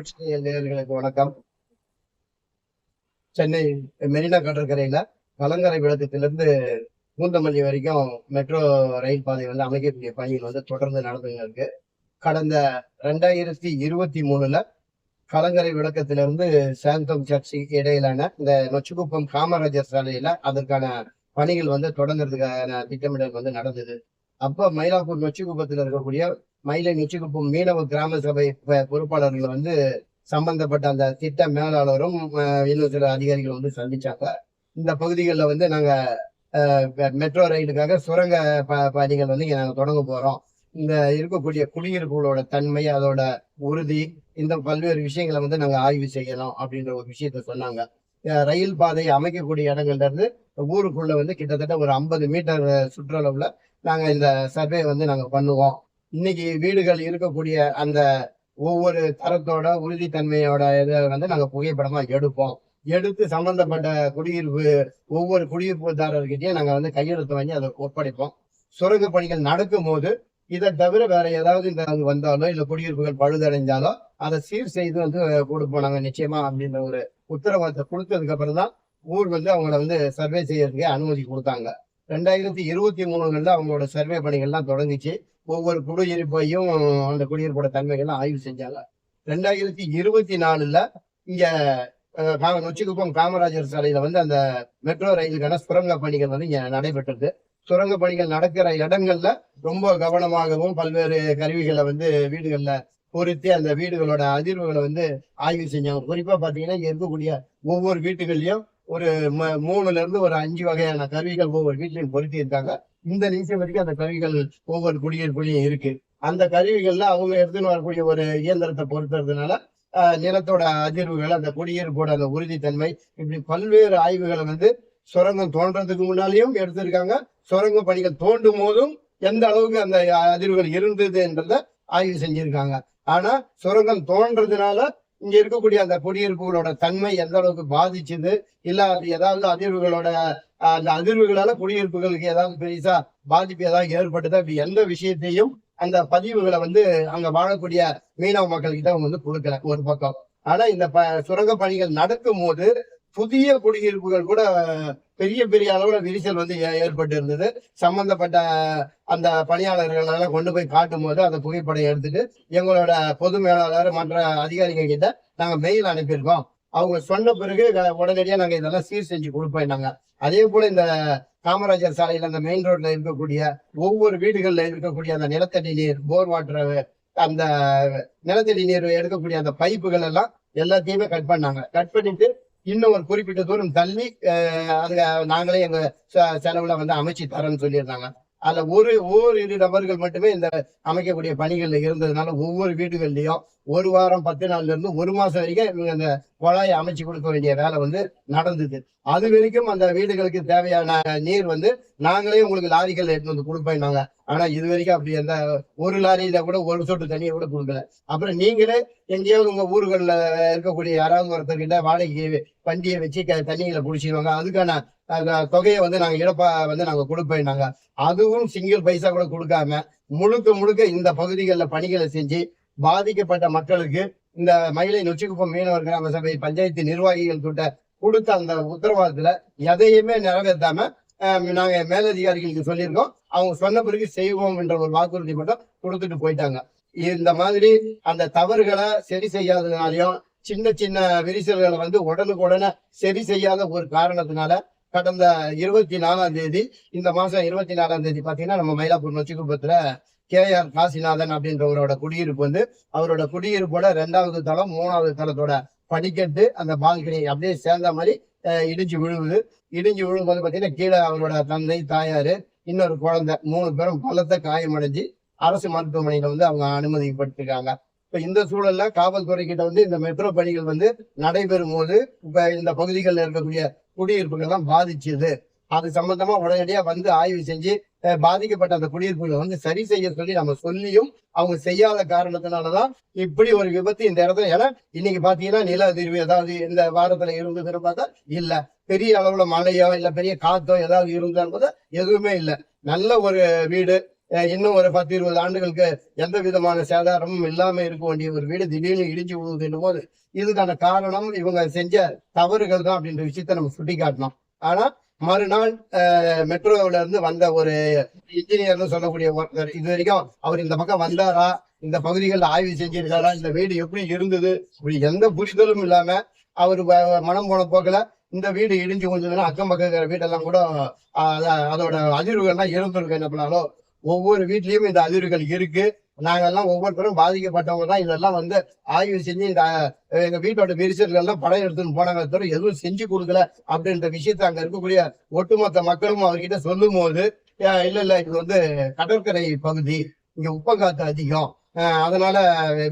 புரட்சி நேயர்களுக்கு வணக்கம். சென்னை மெரினா கடற்கரையில கலங்கரை விளக்கத்திலிருந்து பூந்தமல்லி வரைக்கும் மெட்ரோ ரயில் பாதை வந்து அமைக்கக்கூடிய பணிகள் வந்து தொடர்ந்து நடந்துங்க இருக்கு. கடந்த ரெண்டாயிரத்தி இருபத்தி மூணுல கலங்கரை விளக்கத்திலிருந்து சாந்தம் சர்ச்சி இடையிலான இந்த நொச்சிக்குப்பம் காமராஜர் சாலையில அதற்கான பணிகள் வந்து தொடங்குறதுக்கான திட்டமிடல் வந்து நடந்தது. அப்போ மயிலாப்பூர் நொச்சிக்குப்பத்தில் இருக்கக்கூடிய மயிலை நொச்சிக்குப்பம் மீனவ கிராம சபை பொறுப்பாளர்கள் வந்து சம்பந்தப்பட்ட அந்த திட்ட மேலாளரும் இன்னும் சில அதிகாரிகள் வந்து சந்திச்சாங்க. இந்த பகுதிகளில் வந்து நாங்கள் மெட்ரோ ரயிலுக்காக சுரங்க ப- பணிகள் வந்து இங்கே நாங்கள் தொடங்க போகிறோம் இந்த இருக்கக்கூடிய குடியிருப்புகளோட தன்மை அதோட உறுதி இந்த பல்வேறு விஷயங்களை வந்து நாங்கள் ஆய்வு செய்யணும் அப்படின்ற ஒரு விஷயத்த சொன்னாங்க. ரயில் பாதை அமைக்கக்கூடிய இடங்கள்ல இருந்து ஊருக்குள்ள வந்து கிட்டத்தட்ட ஒரு ஐம்பது மீட்டர் சுற்றளவுல நாங்கள் இந்த சர்வே வந்து நாங்கள் பண்ணுவோம். இன்னைக்கு வீடுகள் இருக்கக்கூடிய அந்த ஒவ்வொரு தரத்தோட உறுதித்தன்மையோட இதை வந்து நாங்க புகைப்படமா எடுப்போம். எடுத்து சம்பந்தப்பட்ட குடியிருப்பு ஒவ்வொரு குடியிருப்புதாரர்கிட்டயும் நாங்க வந்து கையெழுத்து வாங்கி அதை ஒப்படைப்போம். சுரங்க பணிகள் நடக்கும் போது இதை தவிர வேற ஏதாவது இந்த வந்தாலோ இல்ல குடியிருப்புகள் பழுதடைஞ்சாலோ அதை சீர் செய்து வந்து கொடுப்போம் நாங்க நிச்சயமா அப்படின்ற ஒரு உத்தரவாதத்தை கொடுத்ததுக்கு அப்புறம் தான் ஊர் வந்து அவங்கள வந்து சர்வே செய்யறதுக்கு அனுமதி கொடுத்தாங்க. ரெண்டாயிரத்தி இருபத்தி மூணுல அவங்களோட சர்வே பணிகள்லாம் தொடங்கிச்சு. ஒவ்வொரு குடியிருப்பையும் அந்த குடியிருப்போட தன்மைகள்லாம் ஆய்வு செஞ்சாங்க. ரெண்டாயிரத்தி இருபத்தி நாலுல இங்க நொச்சிக்குப்பம் காமராஜர் சாலையில வந்து அந்த மெட்ரோ ரயிலுக்கான சுரங்க பணிகள் வந்து இங்க நடைபெற்றது. சுரங்க பணிகள் நடக்கிற இடங்கள்ல ரொம்ப கவனமாகவும் பல்வேறு கருவிகளை வந்து வீடுகள்ல பொருத்தி அந்த வீடுகளோட அதிர்வுகளை வந்து ஆய்வு செஞ்சாங்க. குறிப்பா பாத்தீங்கன்னா இங்க இருக்கக்கூடிய ஒவ்வொரு வீட்டுகள்லயும் ஒரு மூணுல இருந்து ஒரு அஞ்சு வகையான கருவிகள் ஒவ்வொரு வீட்லயும் பொருத்தி இருக்காங்க. இந்த நிமிஷம் வரைக்கும் அந்த கருவிகள் ஒவ்வொரு குடியிருப்புலையும் இருக்கு. அந்த கருவிகள்ல அவங்க எடுத்துன்னு வரக்கூடிய ஒரு இயந்திரத்தை பொறுத்துறதுனால ஆஹ், நிலத்தோட அதிர்வுகள் அந்த குடியிருப்போட அந்த உறுதித்தன்மை இப்படி பல்வேறு ஆய்வுகளை வந்து சுரங்கம் தோன்றதுக்கு முன்னாலேயும் எடுத்திருக்காங்க. சுரங்க பணிகள் தோண்டும் போதும் எந்த அளவுக்கு அந்த அதிர்வுகள் இருந்ததுன்றத ஆய்வு செஞ்சிருக்காங்க. ஆனா சுரங்கம் தோன்றதுனால இங்க இருக்கக்கூடிய அந்த குடியிருப்புகளோட தன்மை எந்த அளவுக்கு பாதிச்சுது இல்ல அது ஏதாவது அதிர்வுகளோட அந்த அதிர்வுகளால குடியிருப்புகளுக்கு ஏதாவது பெருசா பாதிப்பு ஏதாவது ஏற்பட்டது அப்படி எந்த விஷயத்தையும் அந்த பதிவுகளை வந்து அங்க வாழக்கூடிய மீனவ மக்கள்கிட்ட அவங்க வந்து கொடுக்கல ஒரு பக்கம். ஆனா இந்த ப சுரங்க பணிகள் நடக்கும் போது புதிய குடியிருப்புகள் கூட பெரிய பெரிய அளவுல விரிசல் வந்து ஏ- ஏற்பட்டு இருந்தது சம்பந்தப்பட்ட அந்த பணியாளர்களால கொண்டு போய் காட்டும் போது அந்த புகைப்படம் எடுத்துட்டு எங்களோட பொது மேலாளர் மற்ற அதிகாரிகள் கிட்ட நாங்க மெயில் அனுப்பியிருக்கோம். அவங்க சொன்ன பிறகு உடனடியா நாங்க இதெல்லாம் சீர் செஞ்சு கொடுப்போம் நாங்க அதே போல இந்த காமராஜர் சாலையில அந்த மெயின் ரோட்ல இருக்கக்கூடிய ஒவ்வொரு வீடுகள்ல இருக்கக்கூடிய அந்த நிலத்தடி நீர் போர் வாட்டர் அந்த நிலத்தடி நீர் எடுக்கக்கூடிய அந்த பைப்புகள் எல்லாம் எல்லாத்தையுமே கட் பண்ணாங்க. கட் பண்ணிட்டு இன்னும் ஒரு குறிப்பிட்ட தூரம் தள்ளி அது அதுல நாங்களே எங்க செலவுல வந்து அமைச்சு தரேன்னு சொல்லியிருந்தாங்க. அதுல ஒரு ஓரிரு நபர்கள் மட்டுமே இந்த அமைக்கக்கூடிய பணிகள்ல இருந்ததுனால ஒவ்வொரு வீடுகள்லயும் ஒரு வாரம் பத்து நாள்ல இருந்து ஒரு மாசம் வரைக்கும் இவங்க அந்த குழாயை அமைச்சு கொடுக்க வேண்டிய வேலை வந்து நடந்தது. அது வரைக்கும் அந்த வீடுகளுக்கு தேவையான நீர் வந்து நாங்களே உங்களுக்கு லாரிகள் எடுத்து வந்து கொடுப்போம் ஆனா இது வரைக்கும் அப்படி அந்த ஒரு லாரியில கூட ஒரு சொட்டு தண்ணியை கூட கொடுக்கல. அப்புறம் நீங்களே எங்கேயாவது உங்க ஊர்கள்ல இருக்கக்கூடிய யாராவது ஒருத்தர்கிட்ட வாடகைக்கு வண்டியை வச்சு க- தண்ணிகளை பிடிச்சிருவாங்க. அதுக்கான அந்த தொகையை வந்து நாங்க இழப்பா வந்து நாங்க கொடுப்போம் நாங்க அதுவும் சிங்கிள் பைசா கூட கொடுக்காம முழுக்க முழுக்க இந்த பகுதிகளில் பணிகளை செஞ்சு பாதிக்கப்பட்ட மக்களுக்கு இந்த மயிலை நொச்சிக்குப்பம் மீனவர் கிராம சபை பஞ்சாயத்து நிர்வாகிகள் கிட்ட கொடுத்த அந்த உத்தரவாதத்துல எதையுமே நிறைவேற்றாம நாங்க மேலதிகாரிகளுக்கு சொல்லியிருக்கோம். அவங்க சொன்ன பிறகு செய்வோம் என்ற ஒரு வாக்குறுதி மட்டும் கொடுத்துட்டு போயிட்டாங்க. இந்த மாதிரி அந்த தவறுகளை சரி செய்யாததுனாலையும் சின்ன சின்ன விரிசல்களை வந்து உடனுக்குடனே சரி செய்யாத ஒரு காரணத்தினால கடந்த இருபத்தி நாலாம் தேதி இந்த மாசம் இருபத்தி நாலாம் தேதி பாத்தீங்கன்னா நம்ம மயிலாப்பூர் நொச்சிக்குப்பத்துல கே ஆர் காசிநாதன் அப்படின்றவரோட குடியிருப்பு வந்து அவரோட குடியிருப்போட ரெண்டாவது தளம் மூணாவது தளத்தோட படிக்கட்டு அந்த பால்கனி அப்படியே சேர்ந்த மாதிரி இடிஞ்சு விழுவுது. இடிஞ்சு விழும்போது பார்த்தீங்கன்னா கீழே அவரோட தந்தை தாயார் இன்னொரு குழந்தை மூணு பேரும் பலத்த காயமடைஞ்சு அரசு மருத்துவமனையில வந்து அவங்க அனுமதிப்பட்டிருக்காங்க இப்ப இந்த சூழல்ல காவல்துறை கிட்ட வந்து இந்த மெட்ரோ பணிகள் வந்து நடைபெறும் போது இப்ப இந்த பகுதிகளில் இருக்கக்கூடிய குடியிருப்புகள்லாம் பாதிச்சுது. அது சம்பந்தமா உடனடியா வந்து ஆய்வு செஞ்சு பாதிக்கப்பட்ட அந்த குடியிருப்புகளை வந்து சரி செய்ய சொல்லி நம்ம சொல்லியும் அவங்க செய்யாத காரணத்தினாலதான் இப்படி ஒரு விபத்து இந்த இடத்துல. ஏன்னா இன்னைக்கு பாத்தீங்கன்னா நில அதிர்வு ஏதாவது இந்த வாரத்துல இருந்ததுன்னு பார்த்தா இல்ல. பெரிய அளவுல மழையோ இல்ல பெரிய காத்தோ ஏதாவது இருந்தான்னு பார்த்தா எதுவுமே இல்லை. நல்ல ஒரு வீடு அஹ், இன்னும் ஒரு பத்து இருபது ஆண்டுகளுக்கு எந்த விதமான சேதாரமும் இல்லாம இருக்க வேண்டிய ஒரு வீடு திடீர்னு இடிஞ்சு விழுதுன்னும் போது இதுக்கான காரணம் இவங்க செஞ்ச தவறுகள் தான் அப்படின்ற விஷயத்த நம்ம சுட்டி காட்டணும் ஆனா மறுநாள் அஹ், மெட்ரோல இருந்து வந்த ஒரு இன்ஜினியர்னு சொல்லக்கூடிய ஒருத்தர் இது வரைக்கும் அவர் இந்த பக்கம் வந்தாரா? இந்த பகுதிகளில் ஆய்வு செஞ்சிருக்காரா? இந்த வீடு எப்படி இருந்தது? இப்படி எந்த புரிதலும் இல்லாம அவர் வ- மனம் போன போக்கில் இந்த வீடு இடிஞ்சு கொஞ்சதுன்னா அக்கம் பக்கம் இருக்கிற வீடெல்லாம் கூட அதோட அதிர்வுகள்லாம் இருந்திருக்கு என்ன பண்ணாலும் ஒவ்வொரு வீட்லயும் இந்த அதிர்வுகள் இருக்கு. நாங்கெல்லாம் ஒவ்வொருத்தரும் பாதிக்கப்பட்டவங்க தான் இதெல்லாம் வந்து ஆய்வு செஞ்சு இந்த எங்க வீட்டோட விரிசல்கள் எல்லாம் படம் எடுத்துன்னு போனாங்க. தவிர எதுவும் செஞ்சு கொடுக்கல அப்படின்ற விஷயத்த அங்க இருக்கக்கூடிய ஒட்டுமொத்த மக்களும் அவர்கிட்ட சொல்லும் போது இல்ல இல்ல இது வந்து கடற்கரை பகுதி இங்க உப்பங்காத்து அதிகம். அதனால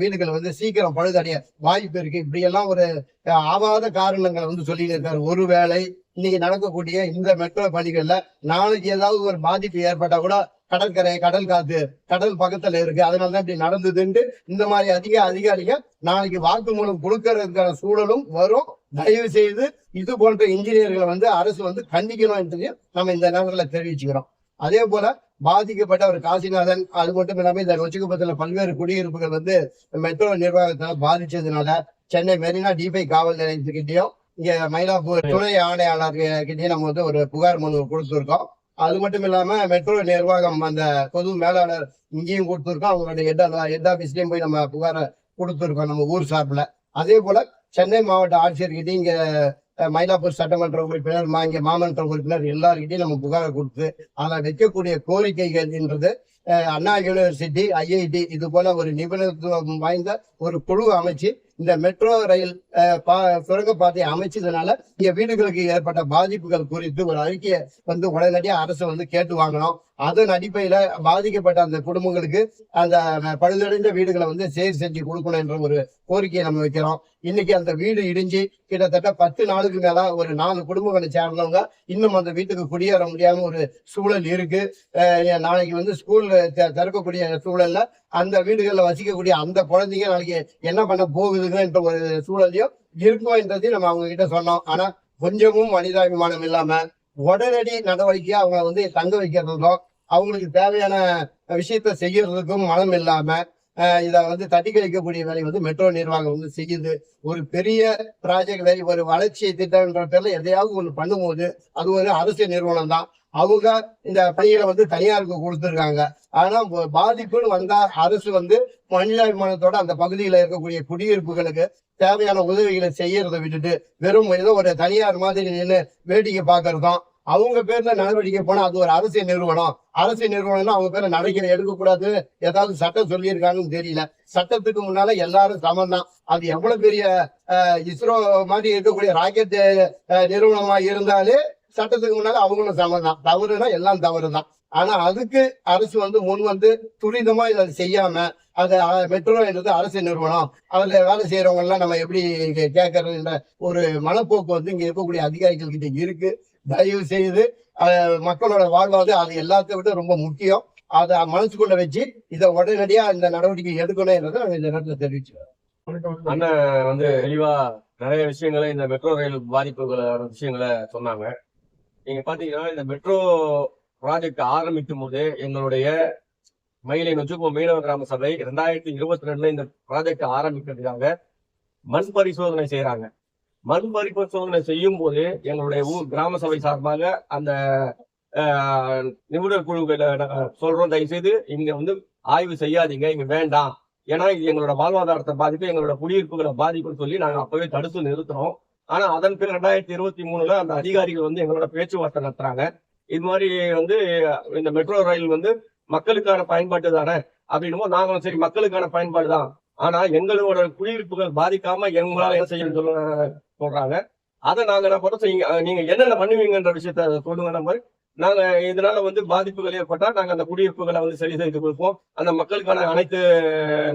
வீடுகள் வந்து சீக்கிரம் பழுதடைய வாய்ப்பு இருக்கு. இப்படி எல்லாம் ஒரு ஆவாத காரணங்களை வந்து சொல்லிட்டு இருக்காரு. ஒருவேளை இன்னைக்கு நடக்கக்கூடிய இந்த மெட்ரோ பணிகள்ல நாளைக்கு ஏதாவது ஒரு பாதிப்பு ஏற்பட்டா கூட கடற்கரை கடல் காத்து கடல் பக்கத்துல இருக்கு. அதனால தான் இப்படி நடந்ததுன்ட்டு இந்த மாதிரி அதிக அதிகாரிங்க நாளைக்கு வாக்குமூலம் கொடுக்கறதுக்கான சூழலும் வரும். தயவு செய்து இது போன்ற இன்ஜினியர்களை வந்து அரசு வந்து கண்டிக்கணும் என்று நம்ம இந்த நேரத்துல தெரிவிச்சுக்கிறோம். அதே போல பாதிக்கப்பட்ட ஒரு காசிநாதன் அது மட்டும் இல்லாம இந்த நொச்சிக்குப்பத்துல பல்வேறு குடியிருப்புகள் வந்து மெட்ரோ நிர்வாகத்தால் பாதிச்சதுனால சென்னை மெரினா டிபை காவல் நிலையத்துக்கிட்டையும் இங்க மயிலாப்பூர் துணை ஆணையாளர் கிட்டயும் நம்ம வந்து ஒரு புகார் மனு கொடுத்துருக்கோம். அது மட்டும் இல்லாம மெட்ரோ நிர்வாகம் அந்த பொது மேலாளர் இங்கேயும் கொடுத்துருக்கோம் அவங்களுடைய ஹெட் ஹெட் ஆஃபீஸ்லயும் போய் நம்ம புகாரை கொடுத்துருக்கோம் நம்ம ஊர் சார்பில். அதே போல சென்னை மாவட்ட ஆட்சியர்கிட்டயும் இங்க மயிலாப்பூர் சட்டமன்ற உறுப்பினர் மா- இங்கே மாமன்ற உறுப்பினர் எல்லாருக்கிட்டையும் நம்ம புகாரை கொடுத்து அதில் வைக்கக்கூடிய கோரிக்கைகள் என்றது அண்ணா யூனிவர்சிட்டி ஐஐடி இது போல ஒரு நிபுணத்துவம் வாய்ந்த ஒரு குழு அமைச்சு இந்த மெட்ரோ ரயில் அஹ், பா- சுரங்கப்பாதை அமைச்சதுனால இங்க வீடுகளுக்கு ஏற்பட்ட பாதிப்புகள் குறித்து ஒரு அறிக்கையை வந்து உடனடியா அரசு வந்து கேட்டு வாங்கணும். அதன் அடிப்படையில பாதிக்கப்பட்ட அந்த குடும்பங்களுக்கு அந்த பழுதடைந்த வீடுகளை வந்து சேர் செஞ்சு கொடுக்கணும் என்ற ஒரு கோரிக்கையை நம்ம வைக்கிறோம். இன்னைக்கு அந்த வீடு இடிஞ்சு கிட்டத்தட்ட பத்து நாளுக்கு மேல ஒரு நாலு குடும்பங்களை சேர்ந்தவங்க இன்னும் அந்த வீட்டுக்கு குடியேற முடியாம ஒரு சூழல் இருக்கு. நாளைக்கு வந்து ஸ்கூல் திறக்கக்கூடிய சூழல்ல அந்த வீடுகளில் வசிக்கக்கூடிய அந்த குழந்தைங்க நாளைக்கு என்ன பண்ண போகுதுங்கன்ற ஒரு சூழலையும் இருக்கும் என்றதையும் நம்ம அவங்க கிட்ட சொன்னோம். ஆனா கொஞ்சமும் மனிதாபிமானம் இல்லாம உடனடி நடவடிக்கையா அவங்க வந்து தங்க வைக்கிறதுக்கும் அவங்களுக்கு தேவையான விஷயத்த செய்யறதுக்கும் மனம் இல்லாம இதை வந்து தட்டி கழிக்கக்கூடிய வேலை வந்து மெட்ரோ நிர்வாகம் வந்து செய்யுது. ஒரு பெரிய ப்ராஜெக்ட் வேலை ஒரு வளர்ச்சி திட்டம்ன்ற பேர்ல எதையாவது ஒன்று பண்ணும்போது அது ஒரு அரசு நிறுவனம் தான் அவங்க இந்த பணிகளை வந்து தனியாருக்கு கொடுத்துருக்காங்க. ஆனா பாதிப்புன்னு வந்தா அரசு வந்து மனிதாபிமானத்தோட அந்த பகுதியில இருக்கக்கூடிய குடியிருப்புகளுக்கு தேவையான உதவிகளை செய்யறதை விட்டுட்டு வெறும் ஏதோ ஒரு தனியார் மாதிரி நின்று வேடிக்கை பாக்குறதும் அவங்க பேர்ல நடவடிக்கை போனா அது ஒரு அரசியல் நிறுவனம். அரசியல் நிறுவனம்னா அவங்க பேர்ல நடவடிக்கை எடுக்கக்கூடாது. ஏதாவது சட்டம் சொல்லியிருக்காங்கன்னு தெரியல. சட்டத்துக்கு முன்னால எல்லாரும் சமம் தான் அது எவ்வளவு பெரிய அஹ், இஸ்ரோ மாதிரி இருக்கக்கூடிய ராக்கெட் நிறுவனமா இருந்தாலே சட்டத்துக்கு முன்னால அவங்களும் சமம் தான் தவறுனா எல்லாம் தவறு தான் ஆனா அதுக்கு அரசு வந்து முன் வந்து துரிதமா இதை செய்யாம அது மெட்ரோ என்றது அரசு நிறுவனம். அதுல வேலை செய்யறவங்க எல்லாம் நம்ம எப்படி கேட்கறதுன்ற ஒரு மனப்போக்கு வந்து இங்க இருக்கக்கூடிய அதிகாரிகள் கிட்ட இருக்கு. தயவு செய்து மக்களோட வாழ்வாது அது எல்லாத்தை விட ரொம்ப முக்கியம். அதை மனசுக்குள்ள வச்சு இதை உடனடியா இந்த நடவடிக்கை எடுக்கணும்ன்றதை என்றதை இந்த நேரத்துல தெரிவிச்சு அண்ணன் வந்து தெளிவா நிறைய விஷயங்களை இந்த மெட்ரோ ரயில் பாதிப்புகளோட விஷயங்களை சொன்னாங்க. நீங்க பாத்தீங்கன்னா இந்த மெட்ரோ ப்ராஜெக்ட் ஆரம்பிக்கும் போது எங்களுடைய மயிலை நொச்சுக்கோ மீனவ கிராம சபை ரெண்டாயிரத்தி இருபத்தி ரெண்டுல இந்த ப்ராஜெக்ட் ஆரம்பிக்கிறதுக்காக மண் பரிசோதனை செய்யறாங்க மண் பரிசோதனை செய்யும் போது எங்களுடைய ஊர் கிராம சபை சார்பாக அந்த நிபுணர் குழுக்களை சொல்றோம். தயவுசெய்து இங்க வந்து ஆய்வு செய்யாதீங்க. இங்க வேண்டாம். ஏன்னா இது எங்களோட வாழ்வாதாரத்தை பாதிப்பு எங்களோட குடியிருப்புகளை பாதிப்புன்னு சொல்லி நாங்க அப்பவே தடுத்து நிறுத்துறோம். ஆனா அதன் பிறகு ரெண்டாயிரத்தி இருபத்தி மூணுல அந்த அதிகாரிகள் வந்து எங்களோட பேச்சுவார்த்தை நடத்துறாங்க. இது மாதிரி வந்து இந்த மெட்ரோ ரயில் வந்து மக்களுக்கான பயன்பாட்டு தானே அப்படின்னும் நாங்களும் சரி மக்களுக்கான பயன்பாடு தான். ஆனா எங்களோட குடியிருப்புகள் பாதிக்காம எங்களால என்ன செய்ய சொல்ல சொல்றாங்க. அதை நாங்க என்ன பண்றோம்? நீங்க என்னென்ன பண்ணுவீங்கன்ற விஷயத்த சொல்லுங்க மாதிரி நாங்க இதனால வந்து பாதிப்புகள் ஏற்பட்டா நாங்க அந்த குடியிருப்புகளை வந்து சரி செய்து கொடுப்போம். அந்த மக்களுக்கான அனைத்து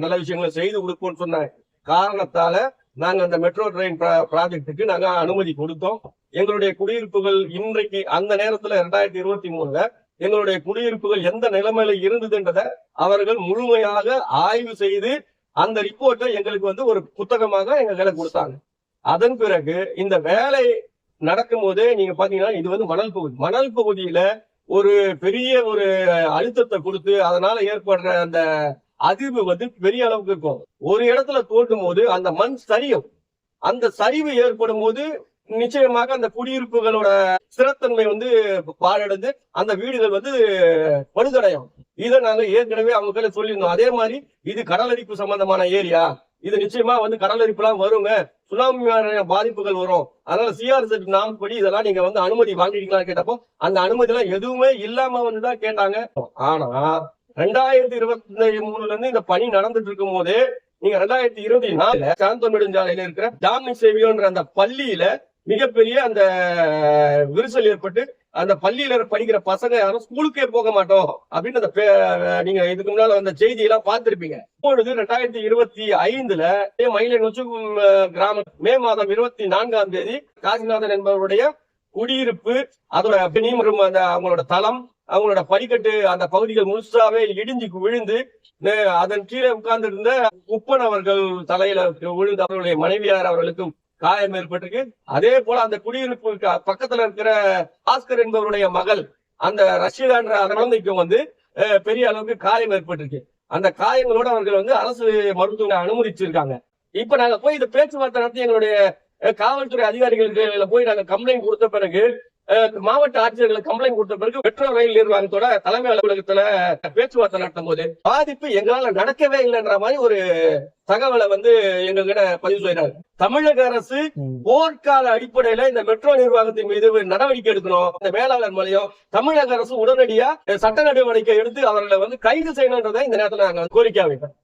நல்ல விஷயங்களும் செய்து கொடுப்போம்னு சொன்ன காரணத்தால நாங்க அந்த மெட்ரோ ட்ரெயின் ப்ராஜெக்ட்டுக்கு நாங்க அனுமதி கொடுத்தோம். எங்களுடைய குடியிருப்புகள் இன்றைக்கு அந்த நேரத்துல ரெண்டாயிரத்தி இருபத்தி மூணுல எங்களுடைய குடியிருப்புகள் எந்த நிலைமையில இருந்ததுன்றதை அவர்கள் முழுமையாக ஆய்வு செய்து அந்த ரிப்போர்ட்டை எங்களுக்கு வந்து ஒரு புத்தகமாக எங்க கொடுத்தாங்க. அதன் பிறகு இந்த வேலை நடக்கும் போதே நீங்க பாத்தீங்கன்னா இது வந்து மணல் பகுதி. மணல் பகுதியில ஒரு பெரிய ஒரு அழுத்தத்தை கொடுத்து அதனால ஏற்படுற அந்த அதிர்வு வந்து பெரிய அளவுக்கு இருக்கும். ஒரு இடத்துல தோண்டும் போது அந்த மண் சரியும். அந்த சரிவு ஏற்படும் போது நிச்சயமாக அந்த குடியிருப்புகளோட ஸ்திரத்தன்மை வந்து பாழடைந்து அந்த வீடுகள் வந்து பழுதடையும். இதை நாங்க ஏற்கனவே அவங்க கையில சொல்லியிருந்தோம். அதே மாதிரி இது கடலரிப்பு சம்பந்தமான ஏரியா. இது நிச்சயமா வந்து கடலரிப்புலாம் வருங்க. சுனாமி பாதிப்புகள் வரும். அதனால சிஆர்செட் நாம் படி இதெல்லாம் நீங்க வந்து அனுமதி வாங்கிட்டீங்களான்னு கேட்டப்போ அந்த அனுமதி எல்லாம் எதுவுமே இல்லாம வந்துதான் கேட்டாங்க. ஆனா ரெண்டாயிரத்தி இருபத்தி மூணுல இருந்து இந்த பணி நடந்துட்டு இருக்கும் போதே நீங்க ரெண்டாயிரத்தி இருபத்தி நாலுல சாந்தோம் நெடுஞ்சாலையில இருக்கிற ஜாமி சேவியோன்ற அந்த பள்ளியில மிகப்பெரிய அந்த விரிசல் ஏற்பட்டு அந்த பள்ளியில படிக்கிற பசங்க யாரும் ஸ்கூலுக்கே போக மாட்டோம் அப்படின்னு அந்த நீங்க இதுக்கு முன்னால அந்த செய்தி எல்லாம் பார்த்திருப்பீங்க. இப்பொழுது ரெண்டாயிரத்தி இருபத்தி ஐந்துல மயிலை நொச்சு கிராம மே மாதம் இருபத்தி நான்காம் தேதி காசிநாதன் என்பவருடைய குடியிருப்பு அதோட பிணி மற்றும் அந்த அவங்களோட தளம் அவங்களோட படிக்கட்டு அந்த பகுதிகள் முழுசாவே இடிஞ்சு விழுந்து அதன் கீழே உட்கார்ந்து இருந்த உப்பன் அவர்கள் தலையில விழுந்து அவர்களுடைய மனைவியார் அவர்களுக்கும் காயம் ஏற்பட்டிருக்கு. அதே போல அந்த குடியிருப்பு பக்கத்துல இருக்கிற ஆஸ்கர் என்பவருடைய மகள் அந்த ரஷ்யா அந்த குழந்தைக்கும் வந்து அஹ், பெரிய அளவுக்கு காயம் ஏற்பட்டிருக்கு. அந்த காயங்களோட அவர்கள் வந்து அரசு மருத்துவமனை அனுமதிச்சிருக்காங்க. இப்ப நாங்க போய் இந்த பேச்சுவார்த்தை நடத்தி எங்களுடைய காவல்துறை அதிகாரிகளுக்கு போய் நாங்க கம்ப்ளைண்ட் கொடுத்த பிறகு மாவட்ட ஆட்சியர்களுக்கு கம்ப்ளைண்ட் கொடுத்த பிறகு மெட்ரோ ரயில் நிர்வாகத்தோட தலைமை அலுவலகத்துல பேச்சுவார்த்தை நடத்தும் போது பாதிப்பு எங்களால நடக்கவே இல்லைன்ற மாதிரி ஒரு தகவலை வந்து எங்ககிட்ட பதிவு செய்யறாரு தமிழக அரசு போர்க்கால அடிப்படையில இந்த மெட்ரோ நிர்வாகத்தின் மீது நடவடிக்கை எடுக்கணும். இந்த மேலாளர் மூலியம் தமிழக அரசு உடனடியா சட்ட நடவடிக்கை எடுத்து அவர்களை வந்து கைது செய்யணுன்றதை இந்த நேரத்துல நாங்க கோரிக்கை வைக்கிறோம்.